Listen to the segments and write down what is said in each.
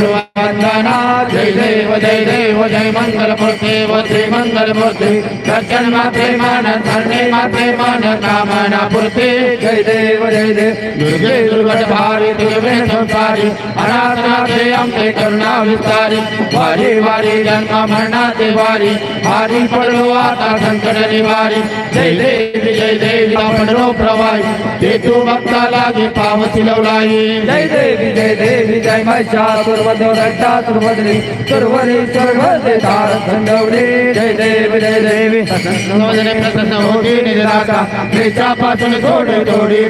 जय देव जय देव जय मंगल श्री दर्शन मात्रे मन धरणे मात्रे मन कामना पूर्ती। जय देव जय देव। दुर्गे दुर्गत भारी दुर्गे संसारी। अनाथनाथे आमचे करुणा विस्तारी। वारी वारी जन्म मरणाचे वारी। भारी पडलो आता संकट निवारी। जय देव जय देव पडलो प्रवाही। ते तू भक्ता लागे पावती लवलाई। जय देव जय देव जय महिषासुरवधो रक्षासुरवदनी सुरवरी सुरवदे तार खंडवडे जय देव। जय देवी प्रसन्न प्रसन्न होती निराशा देशापासून थोडी थोडी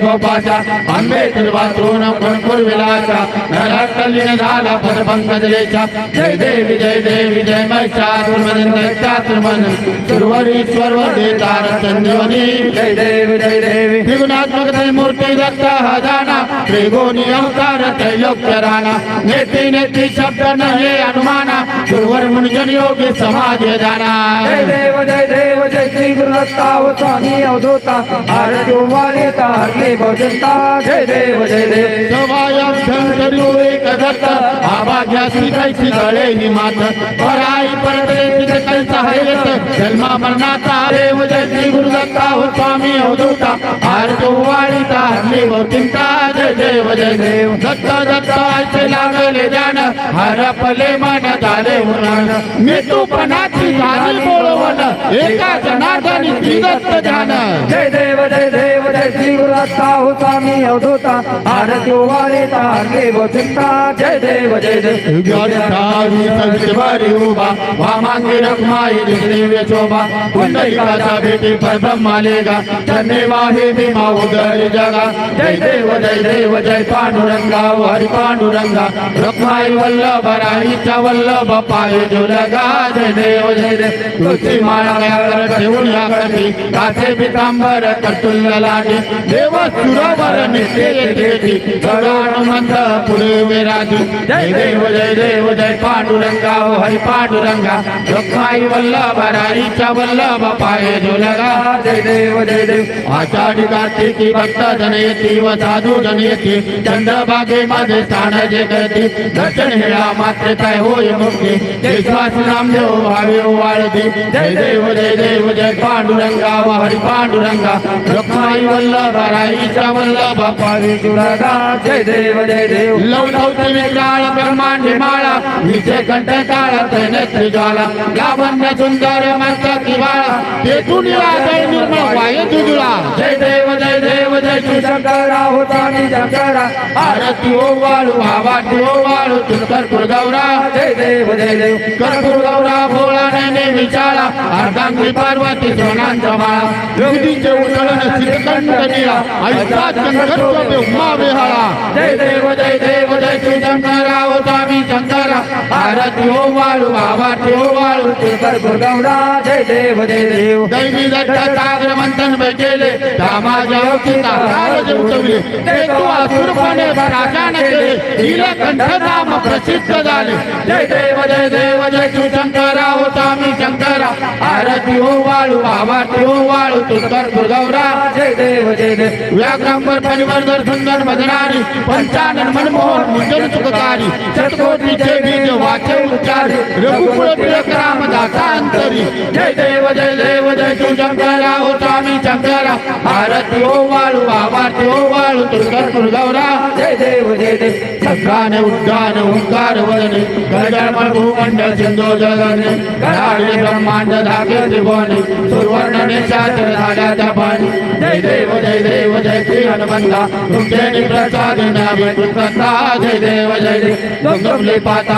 देवी देवी देव देवी त्रिगुणात्मक ते मूर्ती दत्त हजाना त्रिगुणी अवतार त्रैलोक्य राणा नेती शब्द न हे अनुमाना सुरवर मुनिजन योगी समाज जाना जय देव जय देव जय श्री गुरु व स्वामी अवधूता। आरती वालेता हरले भजनता जय देव जय देव। सवायम शंकरू एक दत्त आभाग्यासी कैसी गळे ही मात। पराई परतरे तिथे कैसा हयत जन्मा मरणाचा देव जय श्री गुरु दत्ता हो स्वामी हो अवधूता आरतो वाळीता हरली चिंता हो हो जय देव जय देव। दत्त दत्त ऐसे लागले जाण हरपले मन झाले उरण पणाची झाली बोलवण एका जनार्दनी श्रीदत्त ध्यान जय देव जय देव जय श्री गुरु दत्ता व स्वामी अवधूता आरती वालेता हरले भजनता जय देव जय देव। व्याधारी सवितवारी उभा वामांगी रखमाई दिव्य शोभा पुंडलिकाचा चन्ने वाहे भीमा उदरी जगा जय देव जय देव जय पांडुरंगा हरि पांडुरंगा रखमाई वल्लभ राईचा वल्लभ पाय जुलगा जय देव जय देव तुळशी माळा यावर ठेवून याकडे काचे पितांबर लागे देव सुरवर नित्य येते गडानुमंत पुढे विराजी जय देव जय देव जय पांडुरंगा, ओ हरि पांडुरंगा। रखमाई वल्लभ राईच्या वल्लभ पाय झुलगा जय देव जय देव। आषाढी कार्तिकी भक्त जन येती व साधू जन येती चंद्रभागे माझे स्थान जे करते। दर्शन हेळा मात्र काय होय मुक्ती। विश्वास नामदेव भावे वाळते जय देव जय देव, जय पांडुरंगा, व हरि पांडुरंगा। रखमाई वल्लभ राईच्या वल्लभ पाय झुलगा जय देव जय देव। लवलवते विकराळ ब्रह्मांडी माळा विजय कंठ काळा तैनेत्री ज्वाला लावण्य सुंदर मस्तकी ते दुनिया जय निर्मळ वाय तुझुळा जय देव जय देव, जय श्री शंकरा होता मी शंकरा। आरती ओ वाळू भावाटी ओ वाळू तुझकर कुरगौरा जय देव जय देव कर कुरगौरा भोळा नैने विचारा। अर्धांगी पार्वती सोनांचा माळा योगीचे निळा ऐसा विहाळा जय देव जय देव, जय होता शंकरा भारत यो वाळू भावाटी ठेव वाळू तुझकर गुरगौरा जय देव जय देव. दैवी दत्त सागर मंथन केले रामाच्या ओळखीचा राज उठवले ते तू असुरपणे राजान केले नीलकंठ नाम प्रसिद्ध झाले. जय देव जय देव जय तू शंकरा होता मी शंकरा. आरती हो वाळू भावाती ठेव वाळू तुझकर दुर्गौरा जय देव जय देव. व्याघ्रांबर परिवर्धन सुंदर मदनारी पंचानन मनमोहन मुंजन सुखकारी. शतकोटीचे बीज वाचे उच्चार रघुकुळ टिळक रामदासा अंतरी जय देव जय देव, जय तू शंकरा हो स्वामी शंकरा। आरती हो वाळू आवाती हो वाळू तुझकर दुर्गौरा जय देव जय देव सकान उद्गान ओंकार वदने गजानन भूमंडल, सिंधू जगने गडाळे ब्रह्मांड, धागे, त्रिभुवने। निशाचर झाल्या त्या पाणी जय देव जय देव, जय श्री हनुमंता। तुमचे प्रसाद नावे कृतज्ञता जय देव जय देव। गंगमले पाताळ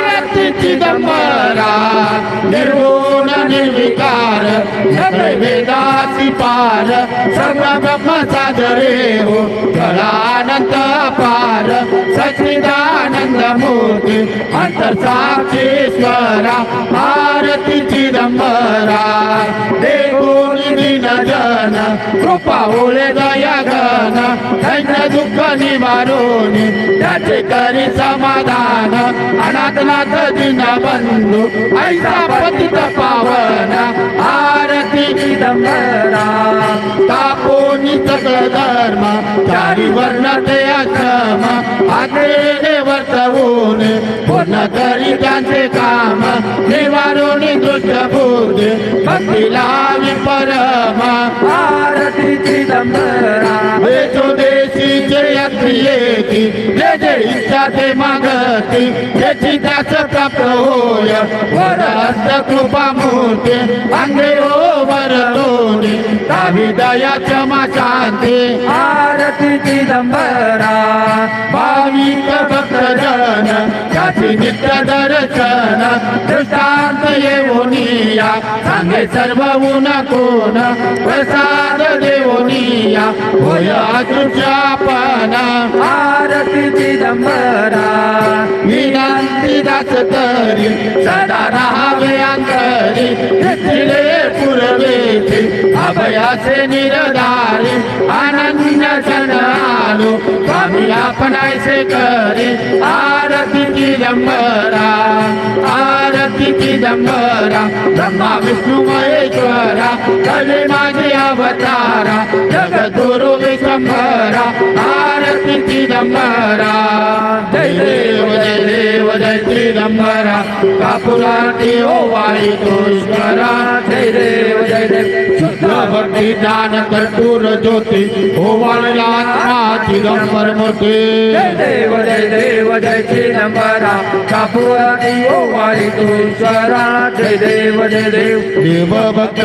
चिदंबरा निर्गुण निर्विकार वेदासी पार सर्व ब्रह्म साजरे हो जळानंद पार सचिदानंद मूर्ती अंतरसाक्षीश्वरा आरती चिदंबरा देखून दिन जन कृपा ओळे दया गण धन्य दुःख निवारून त्याचे करी समाधान अनाथनाथ दिन बंधू ऐसा पतित पावन आरती चिदंबरा तापोनी सकळ धर्म चारी वर्ण ते अक्षम आग्रे वर्तवून पूर्ण करी त्यांचे काम निवारून दृष्ट बुद्ध भक्तीला विपरम. आरती चिदंबरा. देशो देशीचे यात्री येती जे जे इच्छा ते मागती त्याची त्याच प्राप्त होय. वरस्त कृपा मूर्ती अंगे हो वरतोनी दावी दया क्षमा शांती आरती चिदंबरा. भाविक भक्त जन त्याची नित्य दर्शन दृष्टांत येऊनिया सांगे सर्व ऊन कोण प्रसाद देऊनिया होय अदृश्यापन आरती चिदंबरा. विनंती दास तरी सदा राहावे अंतरी. घेतले पुरवेची अभयाचे निरदारी अनन्य क्षण आलो स्वामी आपणायचे करे, आरती की चिदंबरा आरती की चिदंबरा ब्रह्मा, विष्णू, महेश्वरा, कले माझे, अवतारा, जगद्गुरु विशंभरा आरती की चिदंबरा जय देव जय देव, जय चिदंबरा कापुराती ओ वाळी तोश्वरा जय देव जय देव। शुद्ध भक्ती ज्ञान कर्पूर, ज्योती। ओ वाळला चिदंबर मूर्ती जय देव जय देव जय चिदंबरा कापुराती ओ वारी तुश्वरा जय देव जय देव। देव भक्त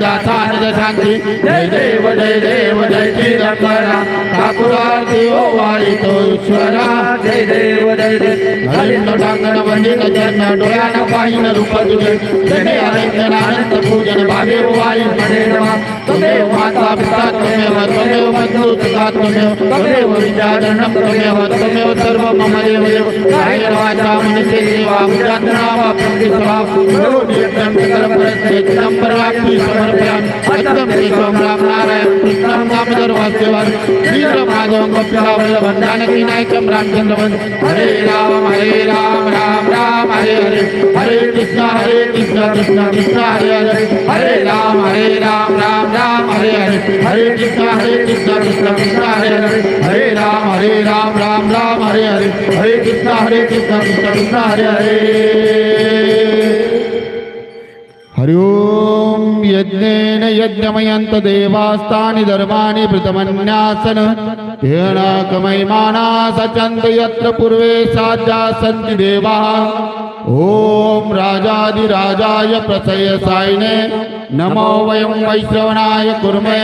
दाता निज शांती। जय देव जय देव जय ओ जय देव जय देव। हरिण डोळ्यानं पाहिन रूप तुझे जने अनंत अनंत पूजन भावे नमः पिता त्वमेव त्वमेव बंधु त्वमेव त्वमेव त्वमेव त्वमेव सर्व मम देव देव मनसे सेवा मुद्रांतरा प्रतिसभा गुरु नित्यं सकलं परस्ते समर्पयामि अत्यं केशवं राम नारायण कृष्णं दामोदर वासुदेवन वीर माधवं गोपिकावल्लभं जानकी हरे राम हरे राम राम राम हरे हरे हरे कृष्ण हरे कृष्ण कृष्ण कृष्ण हरे हरे हरे राम हरे राम राम राम हरे हरे हरे कृष्ण हरे कृष्ण कृष्ण कृष्ण हरे हरे हरे। राम हरे राम राम राम हरे हरे। हरे कृष्ण हरे कृष्ण कृष्ण कृष्ण हरे हरे। हरि ओम यज्ञेन यज्ञमयन्त देवास्तानि धर्माणि प्रथमन्यासन। येन कमयमाना सचन्त यत्र पूर्वे साध्या सन्ति देवाः। ॐ राजाधिराजाय प्रसयसायिने नमो वयम वैश्रवणाय कुर्मे।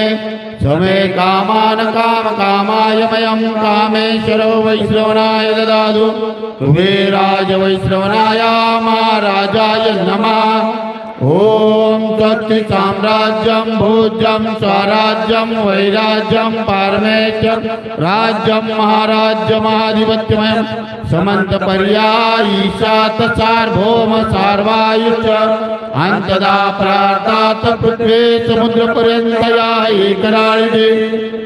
समे कामान काम कामाय मयं कामेश्वरो वैश्रवणाय ददातु। कुबेराज वैश्रवणाय महाराजाय नमः। ॐ तत्ति साम्राज्यं भोज्यं स्वराज्यं वैराज्यं पारमेश्यं राज्यं महाराज्यमाधिपत्यमयं समन्तपर्या ईशात सार्वभौम सार्वायुष अन्तदा प्रार्तात् पृथ्वी समुद्रपर्यन्तया एकराळिने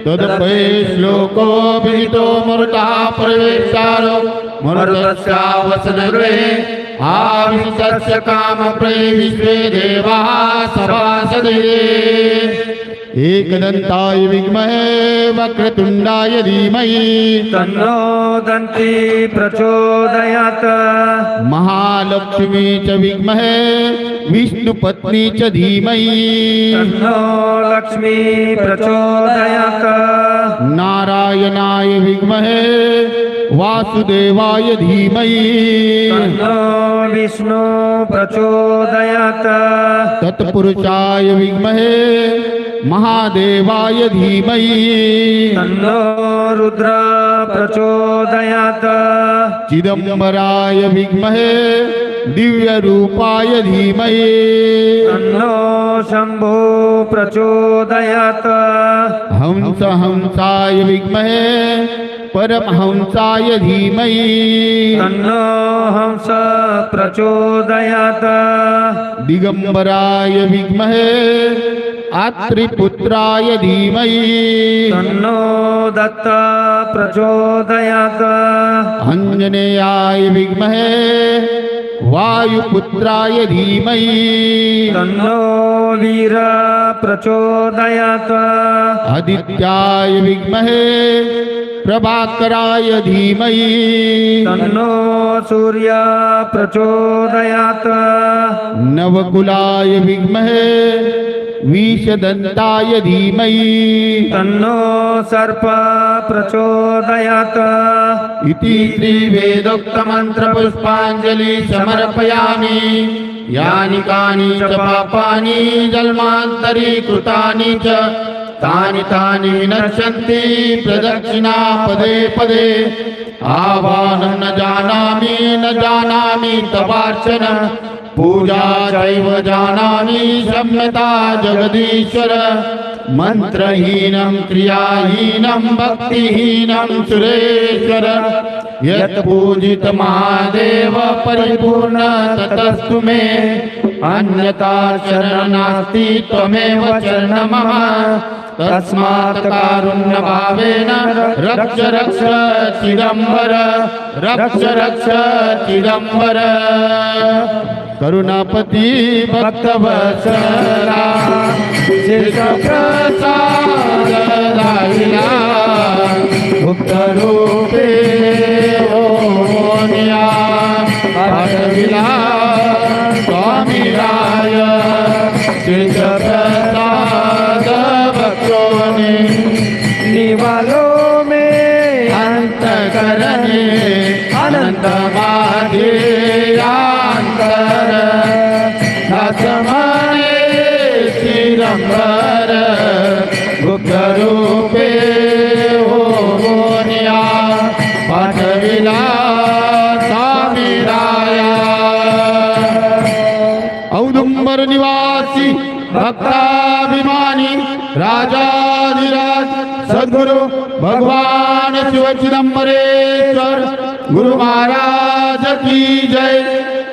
तदपे श्लोको विहितो मरुतः आविशस्य कामप्रे विश्वे देवाः सभासदे एकदन्ताय विद्महे वक्रतुण्डाय धीमहि। तन्नो दन्ति प्रचोदयात्। महालक्ष्मी च विद्महे विष्णुपत्नी च धीमहि। तन्नो लक्ष्मी प्रचोदयात्। नारायणाय विद्महे वासुदेवाय धीमहि। विष्णु प्रचोदयात्। तत्पुरुषाय विद्महे महादेवाय धीमहि। तन्नो रुद्र प्रचोदयात्। चिदंबराय विद्महे दिव्यरूपाय धीमहि। तन्नो शम्भो प्रचोदयात्। हंस हंसाय विद्महे परमहंसाय धीमहि। तन्नो हंस प्रचोदयात्। दिगंबराय विद्महे आत्रिपुत्राय धीमहि। तन्नो दत्त प्रचोदयात्। अंजनेयाय विद्महे वायुपुत्राय धीमहि। तन्नो वीर प्रचोदयात्। आदित्याय विद्महे प्रभाकराय धीमहि। तन्नो सूर्य प्रचोदयात्। नवकुलाय विद्महे विषदन्ताय धीमहि। तन्नो सर्प प्रचोदयात् इति श्रीवेदोक्तमन्त्रपुष्पाञ्जलि समर्पयामि। यानि कानि च पापानि जन्मान्तरीकृतानि च तानि तानि विनश्यन्ति प्रदक्षिणा पदे। पदे आह्वानं न जानामि न जानामि तवार्चन पूजा चैव जानामि सम्यता जगदीश्वर। मन्त्रहीनं, क्रियाहीनं, भक्तिहीनं सुरेश्वर। यत् पूजितमादेव परिपूर्ण, ततस्तु मे। अन्यथा शरणं नास्ति त्वमेव शरणं मम तस्मात् कारुण्यभावेन रक्ष रक्ष, चिदम्बर। रक्ष रक्ष, चिदम्बर। करुणापति भक्त प्रसाद भुक्त रूपे ओनिया पाठविला श्री प्रसाद दसमने चिदंबर गुप्त रूपे हो मोनिया पाठविला स्वामीराया। औदुंबर निवासी भक्ताभिमानी राजाधिराज सद्गुरु भगवान शिव चिदंबरेश्वर गुरु महाराज की जय।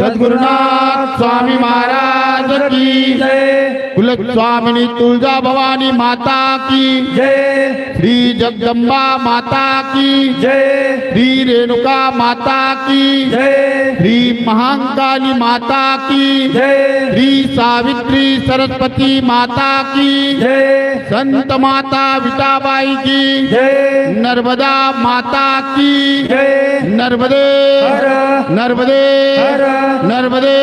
सद्गुरुनाथ स्वामी महाराज की जय। कुल स्वामिनी तुळजा भवानी माता की जय। श्री जगदम्बा माता की जय। श्री रेणुका माता की जय। श्री महाकाली माता की जय। श्री सावित्री सरस्वती माता की जय। संत माता विटाबाई की जय। नर्मदा माता की जय। नर्मदे नर्मदे नर्मदे।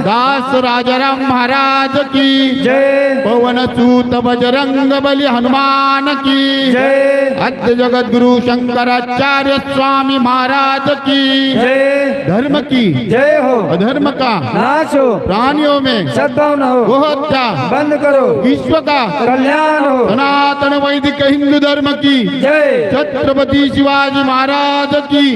दास राजाराम महाराज की जय। पवन सूत बजरंग बलि हनुमान की जय। अद्य जगत गुरु शंकराचार्य स्वामी महाराज की जय। धर्म की जय हो। अधर्म का नाश हो। प्राणियों में सद्भाव न हो। गोहत्या बंद करो। विश्व का कल्याण हो। सनातन वैदिक हिंदू धर्म की जय। छत्रपति शिवाजी महाराज की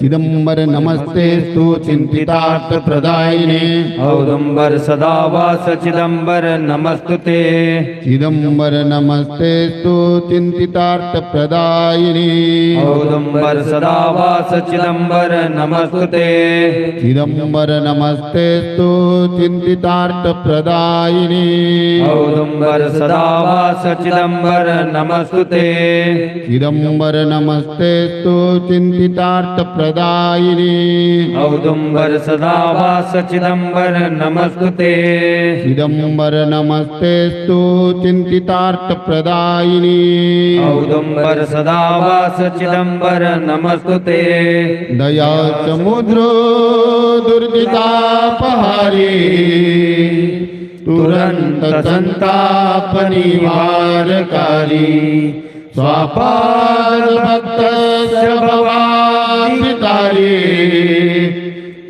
चिदंबर नमस्ते स्तु चिंतितार्थ प्रदायिने। औदुंबर सदा वास चिदंबर नमस्तुते। चिदंबर नमस्ते स्तु चिंतितार्थ प्रदायिने। औदुंबर सदा वास चिदंबर नमस्तुते। चिदंबर नमस्ते स्तु चिंतितार्थ प्रदायिने। औदुंबर सदा वास चिदंबर नमस्तुते। चिदंबर नमस्ते स्तु चिंतितार्थ प्रदायिने औदुम्बर सदा वा सचिदम्बर नमस्तु चिदम्बर नमस्ते स्तु चिन्तितार्थप्रदायिनी औदुम्बर सदा वा सचिदम्बर नमस्तु दया समुद्रो दुर्दितापहारी तुरन्त सन्तापनिवारकारी स्वापार भक्तस्य भवा भवातारी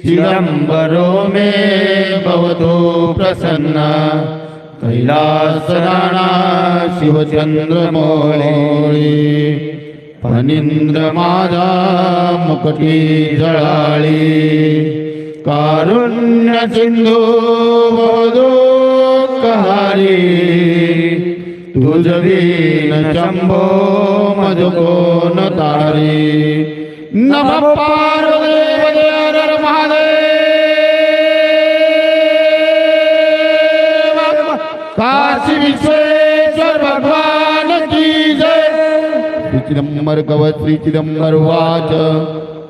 चिदंबरो में भवतो प्रसन्न। कैलास राणा शिवचंद्र मोळी फणींद्र माझा मुकटी जळाळी कारुण्य सिंधू बोधो कहारी। तुझ वीन शंभो मज कोण तारी नम हर महादेव। काशी विश्वेश्वर भगवान की जय। श्री चिदंबर गवत श्री चिदंबर वाच।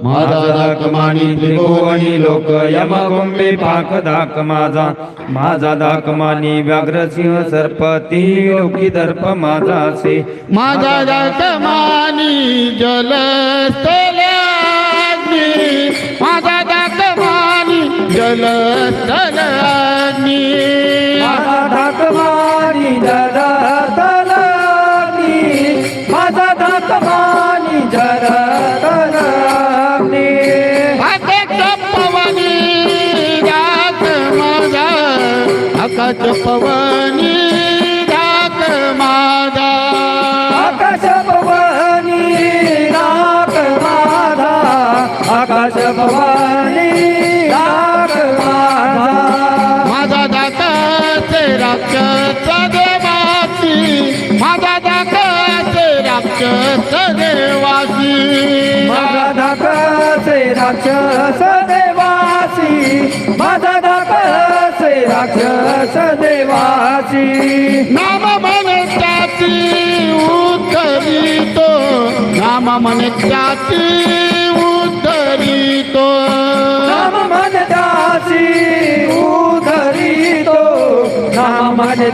माझा कमानी त्रिभुवनी लोक यम कुंभे पाक दाक माझा माझा दाक मानी व्याघ्र सिंह सर्प ती योगी दर्प माझा असे माझा दाक मानी जल माझा दाक मानी जल माझा दाक मानी आकाश पवनी राक्षस देवासी नाम मन त्याची उद्धरितो. नाम मन त्याची उद्धरितो. नाम मन दासी उधरितो नाम मन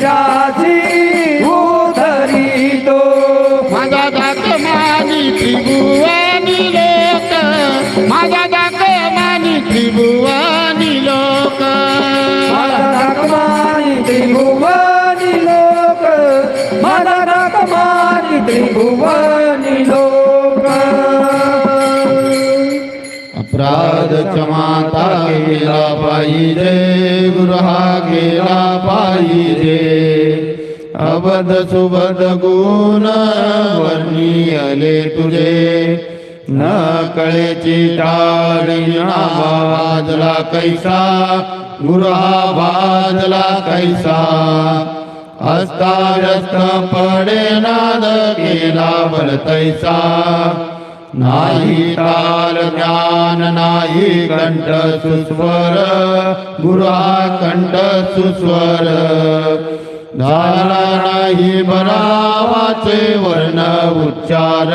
अपराध क्षमाता केला पाहिजे गृहा केला पाहिजे। अबध सुबध गुण वर्णियले तुझे। न कळेची टाळी वाजला कैसा गृहा वाजला कैसा। अस्ताव्यस्त पडे नाद केला बल तैसा नाही ताल ज्ञान नाही कंठ सुस्वर गुरुहा कंठ सुस्वर। झाला नाही बरावाचे वर्ण उच्चार।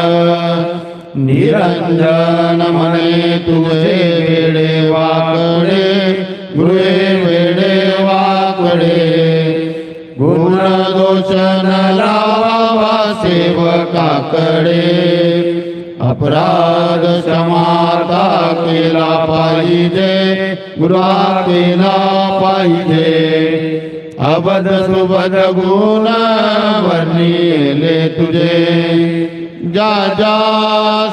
निरंजन म्हणे तुझे वेडे वाकडे गृहे वेडे वाकडे। दोष न लावा सेवकाकडे अपराध क्षमाता केला पाहिजे गृहा केला पाहिजे अबध सुबध गुण वर्णिले तुझे। जा जा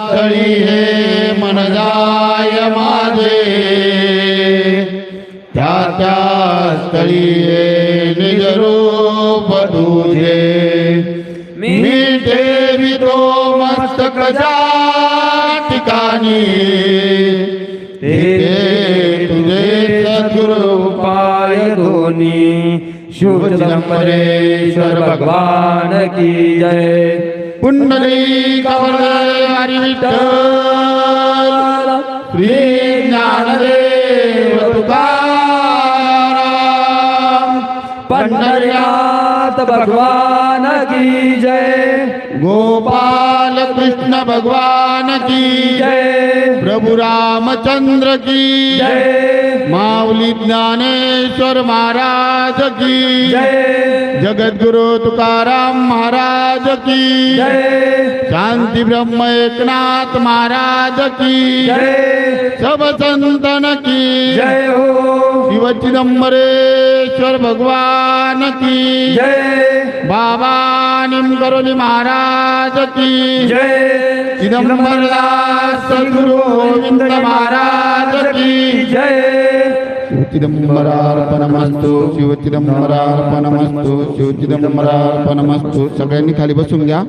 स्थळी हे, मन जाय माझे। त्या त्या स्थळी हे ठिकाणी तुझे सद्गुरु उपाय दोन्ही शुभ चिदंबरेश्वर भगवान की जय। पुंडली विठ्ठल श्री ज्ञानदेव भगवान की जय। गोपाल कृष्ण भगवान की प्रभु रामचंद्र की जय। माऊली ज्ञानेश्वर महाराज की जय। जगद्गुरु तुकाराम महाराज की शांती ब्रह्म एकनाथ महाराज की सब संतन की शिव चिदंबरेश्वर भगवान की बाबा निमकरोली महाराज की जय। चिदंबरदास सद्गुरु गोविंद महाराज की जय. चिदंबरार्पणमस्तु शिव चिदंबरार्पणमस्तु सगळ्यांनी खाली बसून घ्या.